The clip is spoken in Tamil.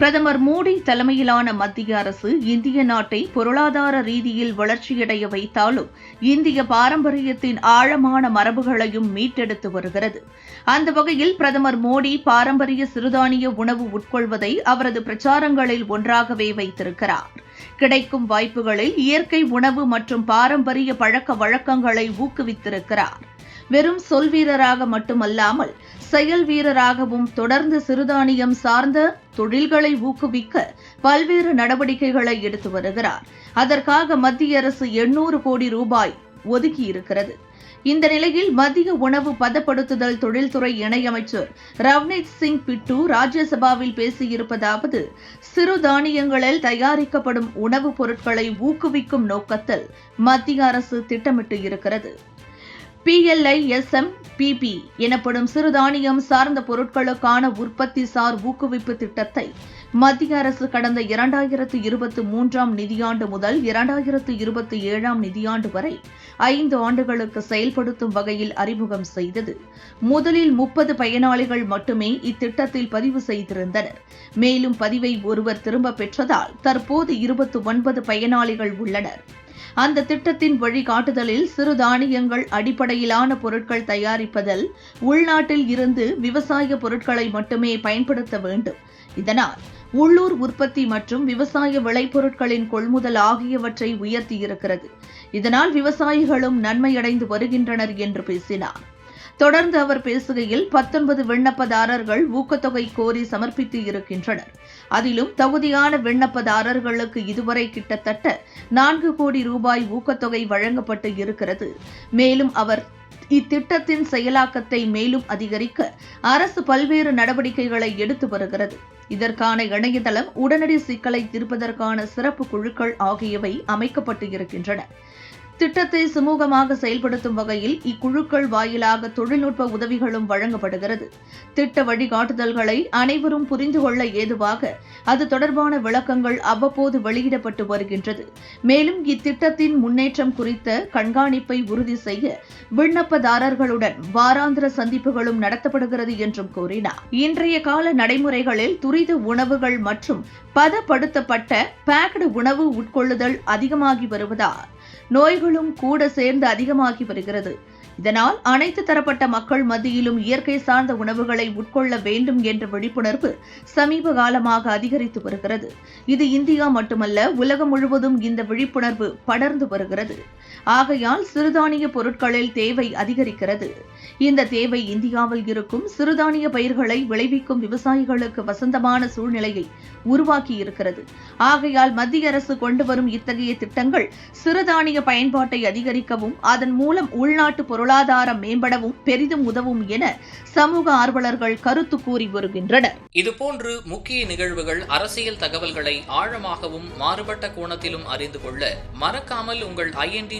பிரதமர் மோடி தலைமையிலான மத்திய அரசு இந்திய நாட்டை பொருளாதார ரீதியில் வளர்ச்சியடைய வைத்தாலும் இந்திய பாரம்பரியத்தின் ஆழமான மரபுகளையும் மீட்டெடுத்து வருகிறது. அந்த வகையில் பிரதமர் மோடி பாரம்பரிய சிறுதானிய உணவு உட்கொள்வதை அவரது பிரச்சாரங்களில் ஒன்றாகவே வைத்திருக்கிறார். கிடைக்கும் வாய்ப்புகளில் இயற்கை உணவு மற்றும் பாரம்பரிய பழக்க வழக்கங்களை ஊக்குவித்திருக்கிறார். வெறும் சொல் வீரராக மட்டுமல்லாமல் செயல் வீரராகவும் தொடர்ந்து சிறுதானியம் சார்ந்த தொழில்களை ஊக்குவிக்க பல்வேறு நடவடிக்கைகளை எடுத்து வருகிறார். அதற்காக மத்திய அரசு எண்ணூறு கோடி ரூபாய் ஒதுக்கியிருக்கிறது. இந்த நிலையில் மத்திய உணவு பதப்படுத்துதல் தொழில்துறை இணையமைச்சர் ரவ்னீத் சிங் பிட்டு ராஜ்யசபாவில் பேசியிருப்பதாவது சிறு தானியங்களில் தயாரிக்கப்படும் உணவுப் பொருட்களை ஊக்குவிக்கும் நோக்கத்தில் மத்திய அரசு திட்டமிட்டு இருக்கிறது. பிஎல்ஐஎஸ்எம் பிபி எனப்படும் சிறுதானியம் சார்ந்த பொருட்களுக்கான உற்பத்தி சார் ஊக்குவிப்பு திட்டத்தை மத்திய அரசு கடந்த இரண்டாயிரத்து இருபத்தி மூன்றாம் நிதியாண்டு முதல் இரண்டாயிரத்து இருபத்தி ஏழாம் நிதியாண்டு வரை ஐந்து ஆண்டுகளுக்கு செயல்படுத்தும் வகையில் அறிமுகம் செய்தது. முதலில் முப்பது பயனாளிகள் மட்டுமே இத்திட்டத்தில் பதிவு செய்திருந்தனர். மேலும் பதிவை ஒருவர் திரும்ப பெற்றதால் தற்போது இருபத்தி ஒன்பது பயனாளிகள் உள்ளனர். அந்த திட்டத்தின் வழிகாட்டுதலில் சிறுதானியங்கள் அடிப்படையிலான பொருட்கள் தயாரிப்பதில் உள்நாட்டில் இருந்து விவசாய பொருட்களை மட்டுமே பயன்படுத்த வேண்டும். இதனால் உள்ளூர் உற்பத்தி மற்றும் விவசாய விளைபொருட்களின் கொள்முதல் ஆகியவற்றை உயர்த்தியிருக்கிறது இதனால் விவசாயிகளும் நன்மையடைந்து வருகின்றனர் என்று பேசினார். தொடர்ந்து அவர் பேசுகையில் பத்தொன்பது விண்ணப்பதாரர்கள் ஊக்கத்தொகை கோரி சமர்ப்பித்து இருக்கின்றனர். அதிலும் தகுதியான விண்ணப்பதாரர்களுக்கு இதுவரை கிட்டத்தட்ட நான்கு கோடி ரூபாய் ஊக்கத்தொகை வழங்கப்பட்டு இருக்கிறது. மேலும் அவர் இத்திட்டத்தின் செயலாக்கத்தை மேலும் அதிகரிக்க அரசு பல்வேறு நடவடிக்கைகளை எடுத்து வருகிறது. இதற்கான இணையதளம் உடனடி சிக்கலை தீர்ப்பதற்கான சிறப்பு குழுக்கள் ஆகியவை அமைக்கப்பட்டு இருக்கின்றன. திட்டத்தை சுமூகமாக செயல்படுத்தும் வகையில் இக்குழுக்கள் வாயிலாக தொழில்நுட்ப உதவிகளும் வழங்கப்படுகிறது. திட்ட வழிகாட்டுதல்களை அனைவரும் புரிந்து கொள்ள ஏதுவாக அது தொடர்பான விளக்கங்கள் அவ்வப்போது வெளியிடப்பட்டு வருகின்றது. மேலும் இத்திட்டத்தின் முன்னேற்றம் குறித்த கண்காணிப்பை உறுதி செய்ய விண்ணப்பதாரர்களுடன் வாராந்திர சந்திப்புகளும் நடத்தப்படுகிறது என்றும் கூறினார். இன்றைய கால நடைமுறைகளில் துரித உணவுகள் மற்றும் பதப்படுத்தப்பட்ட பேக்டு உணவு உட்கொள்ளுதல் அதிகமாகி வருவதால் நோய்களும் கூட சேர்ந்து அதிகமாகி வருகிறது. இதனால் அனைத்து தரப்பட்ட மக்கள் மத்தியிலும் இயற்கை சார்ந்த உணவுகளை உட்கொள்ள வேண்டும் என்ற விழிப்புணர்வு சமீப காலமாக அதிகரித்து வருகிறது. இது இந்தியா மட்டுமல்ல உலகம் முழுவதும் இந்த விழிப்புணர்வு படர்ந்து வருகிறது. ஆகையால் சிறுதானிய பொருட்களில் தேவை அதிகரிக்கிறது. இந்த தேவை இந்தியாவில் இருக்கும் சிறுதானிய பயிர்களை விளைவிக்கும் விவசாயிகளுக்கு வசந்தமான சூழ்நிலையை உருவாக்கி இருக்கிறது. ஆகையால் மத்திய அரசு கொண்டு வரும் இத்தகைய திட்டங்கள் சிறுதானிய பயன்பாட்டை அதிகரிக்கவும் அதன் மூலம் உள்நாட்டு பொருளாதாரம் மேம்படவும் பெரிதும் உதவும் என சமூக ஆர்வலர்கள் கருத்து கூறி வருகின்றனர். இதுபோன்று முக்கிய நிகழ்வுகள் அரசியல் தகவல்களை ஆழமாகவும் மாறுபட்ட கோணத்திலும் அறிந்து கொள்ள மறக்காமல் உங்கள் IND